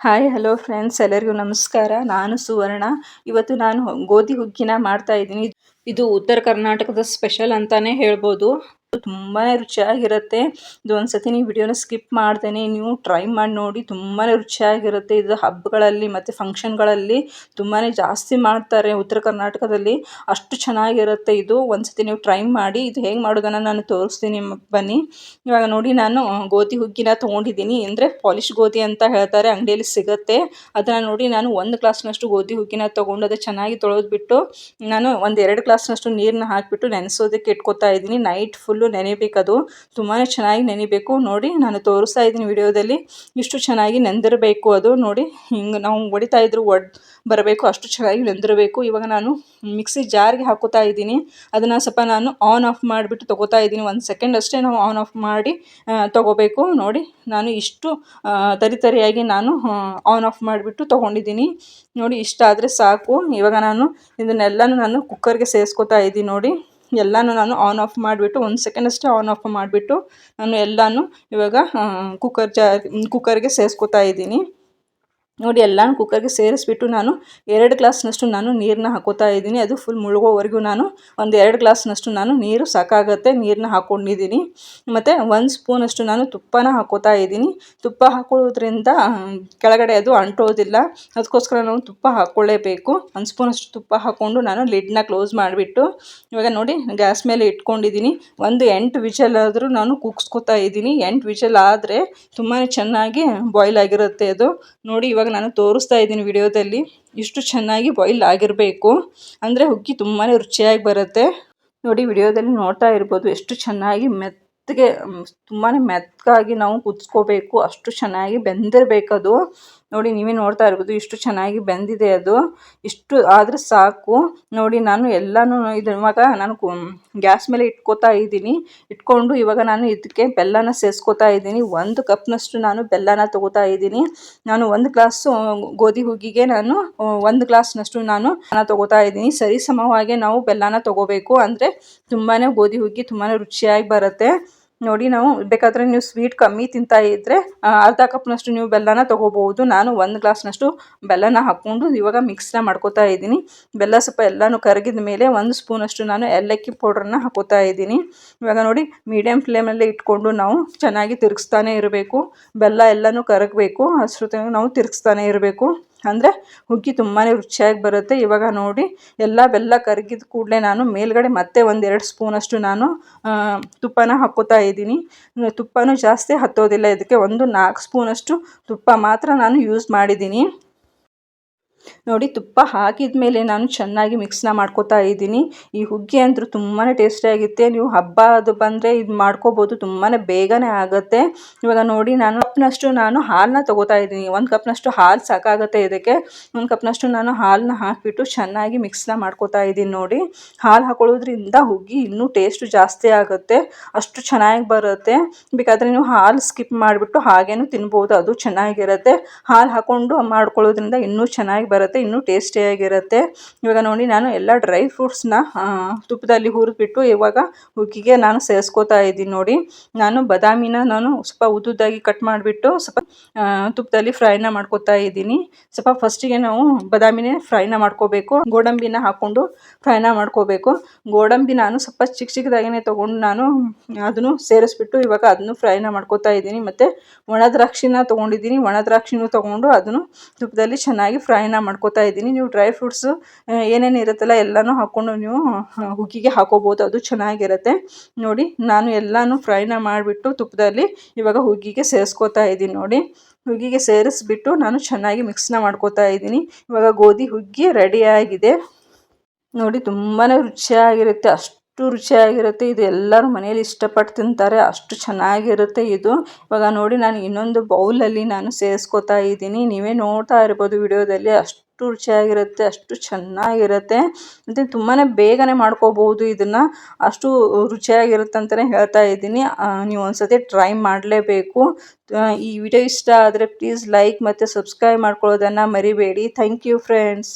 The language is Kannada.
ಹಾಯ್ ಹಲೋ ಫ್ರೆಂಡ್ಸ್ ಎಲ್ಲರಿಗೂ ನಮಸ್ಕಾರ. ನಾನು ಸುವರ್ಣ. ಇವತ್ತು ನಾನು ಗೋಧಿ ಹುಗ್ಗಿನ ಮಾಡ್ತಾ ಇದ್ದೀನಿ. ಇದು ಉತ್ತರ ಕರ್ನಾಟಕದ ಸ್ಪೆಷಲ್ ಅಂತಾನೆ ಹೇಳ್ಬೋದು. ತುಂಬಾ ರುಚಿಯಾಗಿರುತ್ತೆ. ಇದು ಒಂದ್ಸತಿ ನೀವು ವಿಡಿಯೋನ ಸ್ಕಿಪ್ ಮಾಡ್ದೇನೆ, ನೀವು ಟ್ರೈ ಮಾಡಿ ನೋಡಿ ತುಂಬಾ ರುಚಿಯಾಗಿರುತ್ತೆ. ಇದು ಹಬ್ಬಗಳಲ್ಲಿ ಮತ್ತು ಫಂಕ್ಷನ್ಗಳಲ್ಲಿ ತುಂಬಾ ಜಾಸ್ತಿ ಮಾಡ್ತಾರೆ ಉತ್ತರ ಕರ್ನಾಟಕದಲ್ಲಿ. ಅಷ್ಟು ಚೆನ್ನಾಗಿರುತ್ತೆ. ಇದು ಒಂದ್ಸತಿ ನೀವು ಟ್ರೈ ಮಾಡಿ, ಇದು ಹೇಗೆ ಮಾಡೋದನ್ನು ನಾನು ತೋರಿಸ್ತೀನಿ ಬನ್ನಿ. ಇವಾಗ ನೋಡಿ, ನಾನು ಗೋಧಿ ಹುಗ್ಗಿನ ತೊಗೊಂಡಿದ್ದೀನಿ. ಅಂದರೆ ಪಾಲಿಶ್ ಗೋಧಿ ಅಂತ ಹೇಳ್ತಾರೆ, ಅಂಗಡಿಯಲ್ಲಿ ಸಿಗುತ್ತೆ. ಅದನ್ನು ನೋಡಿ, ನಾನು ಒಂದು ಗ್ಲಾಸ್ನಷ್ಟು ಗೋಧಿ ಹುಗ್ಗಿನ ತೊಗೊಂಡು ಅದು ಚೆನ್ನಾಗಿ ತೊಳೆದ್ಬಿಟ್ಟು, ನಾನು ಒಂದು ಎರಡು ಗ್ಲಾಸ್ನಷ್ಟು ನೀರನ್ನ ಹಾಕಿಬಿಟ್ಟು ನೆನೆಸೋದಕ್ಕೆ ಇಟ್ಕೊತಾ ಇದ್ದೀನಿ. ನೈಟ್ ಫುಲ್ ಫುಲ್ಲು ನೆನೆಬೇಕದು. ತುಂಬಾ ಚೆನ್ನಾಗಿ ನೆನಿಬೇಕು. ನೋಡಿ, ನಾನು ತೋರಿಸ್ತಾ ಇದ್ದೀನಿ ವಿಡಿಯೋದಲ್ಲಿ. ಇಷ್ಟು ಚೆನ್ನಾಗಿ ನೆಂದಿರಬೇಕು ಅದು. ನೋಡಿ, ಹಿಂಗೆ ನಾವು ಹೊಡಿತಾ ಇದ್ರು ಒಡ್ ಬರಬೇಕು. ಅಷ್ಟು ಚೆನ್ನಾಗಿ ನೆಂದಿರಬೇಕು. ಇವಾಗ ನಾನು ಮಿಕ್ಸಿ ಜಾರ್ಗೆ ಹಾಕೋತಾ ಇದ್ದೀನಿ. ಅದನ್ನು ಸ್ವಲ್ಪ ನಾನು ಆನ್ ಆಫ್ ಮಾಡಿಬಿಟ್ಟು ತೊಗೋತಾ ಇದ್ದೀನಿ. ಒಂದು ಸೆಕೆಂಡ್ ಅಷ್ಟೇ ನಾವು ಆನ್ ಆಫ್ ಮಾಡಿ ತೊಗೋಬೇಕು. ನೋಡಿ, ನಾನು ಇಷ್ಟು ತರಿ ತರಿಯಾಗಿ ನಾನು ಆನ್ ಆಫ್ ಮಾಡಿಬಿಟ್ಟು ತೊಗೊಂಡಿದ್ದೀನಿ. ನೋಡಿ ಇಷ್ಟ ಆದರೆ ಸಾಕು. ಇವಾಗ ನಾನು ಇದನ್ನೆಲ್ಲನೂ ನಾನು ಕುಕ್ಕರ್ಗೆ ಸೇರಿಸ್ಕೊತಾ ಇದ್ದೀನಿ. ನೋಡಿ ಎಲ್ಲನೂ ನಾನು ಆನ್ ಆಫ್ ಮಾಡಿಬಿಟ್ಟು ಒಂದು ಸೆಕೆಂಡ್ ಅಷ್ಟೇ ಆನ್ ಆಫ್ ಮಾಡಿಬಿಟ್ಟು ನಾನು ಎಲ್ಲನೂ ಇವಾಗ ಕುಕ್ಕರ್ ಜಾ ಕುಕ್ಕರ್ಗೆ ಸೇರಿಸ್ಕೋತಾ ಇದ್ದೀನಿ. ನೋಡಿ, ಎಲ್ಲಾನು ಕುಕ್ಕರ್ಗೆ ಸೇರಿಸ್ಬಿಟ್ಟು ನಾನು ಎರಡು ಗ್ಲಾಸ್ನಷ್ಟು ನಾನು ನೀರನ್ನ ಹಾಕೋತಾ ಇದ್ದೀನಿ. ಅದು ಫುಲ್ ಮುಳುಗೋವರೆಗೂ ನಾನು ಒಂದು ಎರಡು ಗ್ಲಾಸ್ನಷ್ಟು ನಾನು ನೀರು ಸಾಕಾಗುತ್ತೆ ನೀರನ್ನ ಹಾಕ್ಕೊಂಡಿದ್ದೀನಿ ಮತ್ತು ಒಂದು ಸ್ಪೂನಷ್ಟು ನಾನು ತುಪ್ಪನ ಹಾಕೋತಾ ಇದ್ದೀನಿ. ತುಪ್ಪ ಹಾಕೊಳ್ಳೋದ್ರಿಂದ ಕೆಳಗಡೆ ಅದು ಅಂಟೋದಿಲ್ಲ. ಅದಕ್ಕೋಸ್ಕರ ನಾವು ತುಪ್ಪ ಹಾಕ್ಕೊಳ್ಳೇಬೇಕು ಒಂದು ಸ್ಪೂನಷ್ಟು ತುಪ್ಪ ಹಾಕ್ಕೊಂಡು ನಾನು ಲಿಡ್ನ ಕ್ಲೋಸ್ ಮಾಡಿಬಿಟ್ಟು, ಇವಾಗ ನೋಡಿ, ಗ್ಯಾಸ್ ಮೇಲೆ ಇಟ್ಕೊಂಡಿದ್ದೀನಿ. ಒಂದು ಎಂಟು ವಿಷಲ್ ಆದರೂ ನಾನು ಕುಗ್ಸ್ಕೊತಾ ಇದ್ದೀನಿ. ಎಂಟು ವಿಷಲ್ ಆದರೆ ತುಂಬಾ ಚೆನ್ನಾಗಿ ಬಾಯ್ಲ್ ಆಗಿರುತ್ತೆ ಅದು. ನೋಡಿ, ಇವಾಗ ನಾನು ತೋರಿಸ್ತಾ ಇದ್ದೀನಿ ವಿಡಿಯೋದಲ್ಲಿ ಇಷ್ಟು ಚೆನ್ನಾಗಿ ಬಾಯ್ಲ್ ಆಗಿರಬೇಕು. ಅಂದರೆ ಹುಗ್ಗಿ ತುಂಬಾ ರುಚಿಯಾಗಿ ಬರುತ್ತೆ. ನೋಡಿ, ವಿಡಿಯೋದಲ್ಲಿ ನೋಡ್ತಾ ಇರ್ಬೋದು ಎಷ್ಟು ಚೆನ್ನಾಗಿ ಮೆತ್ತಗೆ ತುಂಬಾ ಮೆತ್ತಗಾಗಿ ನಾವು ಕುದಿಸ್ಕೋಬೇಕು. ಅಷ್ಟು ಚೆನ್ನಾಗಿ ಬೆಂದಿರಬೇಕದು. ನೋಡಿ ನೀವೇ ನೋಡ್ತಾ ಇರ್ಬೋದು, ಇಷ್ಟು ಚೆನ್ನಾಗಿ ಬೆಂದಿದೆ ಅದು. ಇಷ್ಟು ಆದರೆ ಸಾಕು. ನೋಡಿ ನಾನು ಎಲ್ಲನೂ ಇದು ಇವಾಗ ನಾನು ಗ್ಯಾಸ್ ಮೇಲೆ ಇಟ್ಕೋತಾ ಇದ್ದೀನಿ. ಇಟ್ಕೊಂಡು ಇವಾಗ ನಾನು ಇದಕ್ಕೆ ಬೆಲ್ಲನ ಸೇರಿಸ್ಕೋತಾ ಇದ್ದೀನಿ. ಒಂದು ಕಪ್ನಷ್ಟು ನಾನು ಬೆಲ್ಲನ ತೊಗೋತಾ ಇದ್ದೀನಿ. ನಾನು ಒಂದು ಗ್ಲಾಸು ಗೋಧಿ ಹುಗ್ಗಿಗೆ ನಾನು ಒಂದು ಗ್ಲಾಸ್ನಷ್ಟು ನಾನು ಹಣ ತೊಗೋತಾ ಇದ್ದೀನಿ. ಸರಿ ಸಮವಾಗಿ ನಾವು ಬೆಲ್ಲನ ತೊಗೋಬೇಕು. ಅಂದರೆ ತುಂಬಾ ಗೋಧಿ ಹುಗ್ಗಿ ತುಂಬಾ ರುಚಿಯಾಗಿ ಬರುತ್ತೆ. ನೋಡಿ ನಾವು, ಬೇಕಾದರೆ ನೀವು ಸ್ವೀಟ್ ಕಮ್ಮಿ ತಿಂತಾ ಇದ್ದರೆ ಅರ್ಧ ಕಪ್ನಷ್ಟು ನೀವು ಬೆಲ್ಲನ ತೊಗೋಬೋದು ನಾನು ಒಂದು ಗ್ಲಾಸ್ನಷ್ಟು ಬೆಲ್ಲನ ಹಾಕ್ಕೊಂಡು ಇವಾಗ ಮಿಕ್ಸ್ನ ಮಾಡ್ಕೋತಾ ಇದ್ದೀನಿ. ಬೆಲ್ಲ ಸ್ವಲ್ಪ ಎಲ್ಲನೂ ಕರಗಿದ ಮೇಲೆ ಒಂದು ಸ್ಪೂನಷ್ಟು ನಾನು ಏಲಕ್ಕಿ ಪೌಡ್ರನ್ನ ಹಾಕೋತಾ ಇದ್ದೀನಿ. ಇವಾಗ ನೋಡಿ ಮೀಡಿಯಮ್ ಫ್ಲೇಮಲ್ಲೇ ಇಟ್ಕೊಂಡು ನಾವು ಚೆನ್ನಾಗಿ ತಿರುಗಿಸ್ತಾನೆ ಇರಬೇಕು. ಬೆಲ್ಲ ಎಲ್ಲನೂ ಕರಗಬೇಕು. ಅಷ್ಟೊತ್ತಿಗೆ ನಾವು ತಿರುಗಿಸ್ತಾನೆ ಇರಬೇಕು. ಅಂದರೆ ಹುಗ್ಗಿ ತುಂಬಾ ರುಚಿಯಾಗಿ ಬರುತ್ತೆ. ಇವಾಗ ನೋಡಿ, ಎಲ್ಲ ಬೆಲ್ಲ ಕರಗಿದ ಕೂಡಲೇ ನಾನು ಮೇಲ್ಗಡೆ ಮತ್ತೆ ಒಂದೆರಡು ಸ್ಪೂನಷ್ಟು ನಾನು ತುಪ್ಪನ ಹಾಕ್ಕೋತಾ ಇದ್ದೀನಿ. ತುಪ್ಪನೂ ಜಾಸ್ತಿ ಹತ್ತೋದಿಲ್ಲ, ಇದಕ್ಕೆ ಒಂದು ನಾಲ್ಕು ಸ್ಪೂನಷ್ಟು ತುಪ್ಪ ಮಾತ್ರ ನಾನು ಯೂಸ್ ಮಾಡಿದ್ದೀನಿ. ನೋಡಿ ತುಪ್ಪ ಹಾಕಿದ ಮೇಲೆ ನಾನು ಚೆನ್ನಾಗಿ ಮಿಕ್ಸ್ನ ಮಾಡ್ಕೋತಾ ಇದ್ದೀನಿ. ಈ ಹುಗ್ಗಿ ಅಂತೂ ತುಂಬಾ ಟೇಸ್ಟಿಯಾಗಿರುತ್ತೆ ನೀವು ಹಬ್ಬ ಅದು ಬಂದರೆ ಇದು ಮಾಡ್ಕೋಬೋದು ತುಂಬಾ ಬೇಗನೆ ಆಗುತ್ತೆ. ಇವಾಗ ನೋಡಿ ನಾನು ಕಪ್ನಷ್ಟು ನಾನು ಹಾಲನ್ನ ತೊಗೋತಾ ಇದ್ದೀನಿ. ಒಂದು ಕಪ್ನಷ್ಟು ಹಾಲು ಸಾಕಾಗುತ್ತೆ ಇದಕ್ಕೆ. ಒಂದು ಕಪ್ನಷ್ಟು ನಾನು ಹಾಲನ್ನ ಹಾಕಿಬಿಟ್ಟು ಚೆನ್ನಾಗಿ ಮಿಕ್ಸ್ನ ಮಾಡ್ಕೋತಾ ಇದ್ದೀನಿ ನೋಡಿ. ಹಾಲು ಹಾಕೊಳ್ಳೋದ್ರಿಂದ ಹುಗ್ಗಿ ಇನ್ನೂ ಟೇಸ್ಟು ಜಾಸ್ತಿ ಆಗುತ್ತೆ. ಅಷ್ಟು ಚೆನ್ನಾಗಿ ಬರುತ್ತೆ. ಬೇಕಾದರೆ ನೀವು ಹಾಲು ಸ್ಕಿಪ್ ಮಾಡಿಬಿಟ್ಟು ಹಾಗೇನು ತಿನ್ಬೋದು, ಅದು ಚೆನ್ನಾಗಿರುತ್ತೆ. ಹಾಲು ಹಾಕ್ಕೊಂಡು ಮಾಡ್ಕೊಳ್ಳೋದ್ರಿಂದ ಇನ್ನೂ ಚೆನ್ನಾಗಿ ಬರುತ್ತೆ, ಇನ್ನೂ ಟೇಸ್ಟಿಯಾಗಿರುತ್ತೆ ಇವಾಗ ನೋಡಿ, ನಾನು ಎಲ್ಲ ಡ್ರೈ ಫ್ರೂಟ್ಸ್ನ ತುಪ್ಪದಲ್ಲಿ ಹುರಿದ್ಬಿಟ್ಟು ಇವಾಗ ಉಕ್ಕಿಗೆ ನಾನು ಸೇರಿಸ್ಕೋತಾ ಇದ್ದೀನಿ ನೋಡಿ. ನಾನು ಬಾದಾಮಿನ ನಾನು ಸ್ವಲ್ಪ ಉದ್ದುದ್ದಾಗಿ ಕಟ್ ಮಾಡಿಬಿಟ್ಟು ಸ್ವಲ್ಪ ತುಪ್ಪದಲ್ಲಿ ಫ್ರೈನ ಮಾಡ್ಕೋತಾ ಇದ್ದೀನಿ. ಸ್ವಲ್ಪ ಫಸ್ಟಿಗೆ ನಾವು ಬಾದಾಮಿನೇ ಫ್ರೈನ ಮಾಡ್ಕೋಬೇಕು. ಗೋಡಂಬಿನ ಹಾಕ್ಕೊಂಡು ಫ್ರೈನ ಮಾಡ್ಕೋಬೇಕು. ಗೋಡಂಬಿ ನಾನು ಸ್ವಲ್ಪ ಚಿಕ್ಕ ಚಿಕ್ಕದಾಗಿನೇ ತೊಗೊಂಡು ನಾನು ಅದನ್ನು ಸೇರಿಸ್ಬಿಟ್ಟು ಇವಾಗ ಅದನ್ನು ಫ್ರೈನ ಮಾಡ್ಕೋತಾ ಇದ್ದೀನಿ. ಮತ್ತು ಒಣ ದ್ರಾಕ್ಷಿನ ತೊಗೊಂಡಿದ್ದೀನಿ. ಒಣ ದ್ರಾಕ್ಷಿನೂ ತೊಗೊಂಡು ಅದನ್ನು ತುಪ್ಪದಲ್ಲಿ ಚೆನ್ನಾಗಿ ಫ್ರೈನ ಮಾಡ್ಕೋತಾ ಇದ್ದೀನಿ. ನೀವು ಡ್ರೈ ಫ್ರೂಟ್ಸು ಏನೇನು ಇರುತ್ತಲ್ಲ ಎಲ್ಲನೂ ಹಾಕ್ಕೊಂಡು ನೀವು ಹುಗ್ಗಿಗೆ ಹಾಕೋಬೋದು. ಅದು ಚೆನ್ನಾಗಿರುತ್ತೆ. ನೋಡಿ, ನಾನು ಎಲ್ಲನೂ ಫ್ರೈನ ಮಾಡಿಬಿಟ್ಟು ತುಪ್ಪದಲ್ಲಿ ಇವಾಗ ಹುಗ್ಗಿಗೆ ಸೇರಿಸ್ಕೊತಾ ಇದ್ದೀನಿ. ನೋಡಿ, ಹುಗ್ಗಿಗೆ ಸೇರಿಸ್ಬಿಟ್ಟು ನಾನು ಚೆನ್ನಾಗಿ ಮಿಕ್ಸ್ನ ಮಾಡ್ಕೋತಾ ಇದ್ದೀನಿ. ಇವಾಗ ಗೋಧಿ ಹುಗ್ಗಿ ರೆಡಿಯಾಗಿದೆ ನೋಡಿ ತುಂಬಾ ರುಚಿಯಾಗಿರುತ್ತೆ. ಅಷ್ಟು ಅಷ್ಟು ರುಚಿಯಾಗಿರುತ್ತೆ, ಇದು ಎಲ್ಲರೂ ಮನೆಯಲ್ಲಿ ಇಷ್ಟಪಟ್ಟು ತಿಂತಾರೆ, ಅಷ್ಟು ಚೆನ್ನಾಗಿರುತ್ತೆ ಇದು. ಇವಾಗ ನೋಡಿ, ನಾನು ಇನ್ನೊಂದು ಬೌಲಲ್ಲಿ ನಾನು ಸೇರಿಸ್ಕೋತಾ ಇದ್ದೀನಿ. ನೀವೇ ನೋಡ್ತಾ ಇರ್ಬೋದು ವಿಡಿಯೋದಲ್ಲಿ, ಅಷ್ಟು ರುಚಿಯಾಗಿರುತ್ತೆ, ಅಷ್ಟು ಚೆನ್ನಾಗಿರುತ್ತೆ. ಮತ್ತು ತುಂಬಾ ಬೇಗನೆ ಮಾಡ್ಕೋಬೋದು ಇದನ್ನು. ಅಷ್ಟು ರುಚಿಯಾಗಿರುತ್ತೆ ಅಂತಲೇ ಹೇಳ್ತಾ ಇದ್ದೀನಿ. ನೀವು ಒಂದ್ಸತಿ ಟ್ರೈ ಮಾಡಲೇಬೇಕು. ಈ ವಿಡಿಯೋ ಇಷ್ಟ ಆದರೆ ಪ್ಲೀಸ್ ಲೈಕ್ ಮತ್ತು ಸಬ್ಸ್ಕ್ರೈಬ್ ಮಾಡ್ಕೊಳ್ಳೋದನ್ನು ಮರಿಬೇಡಿ. Thank you friends.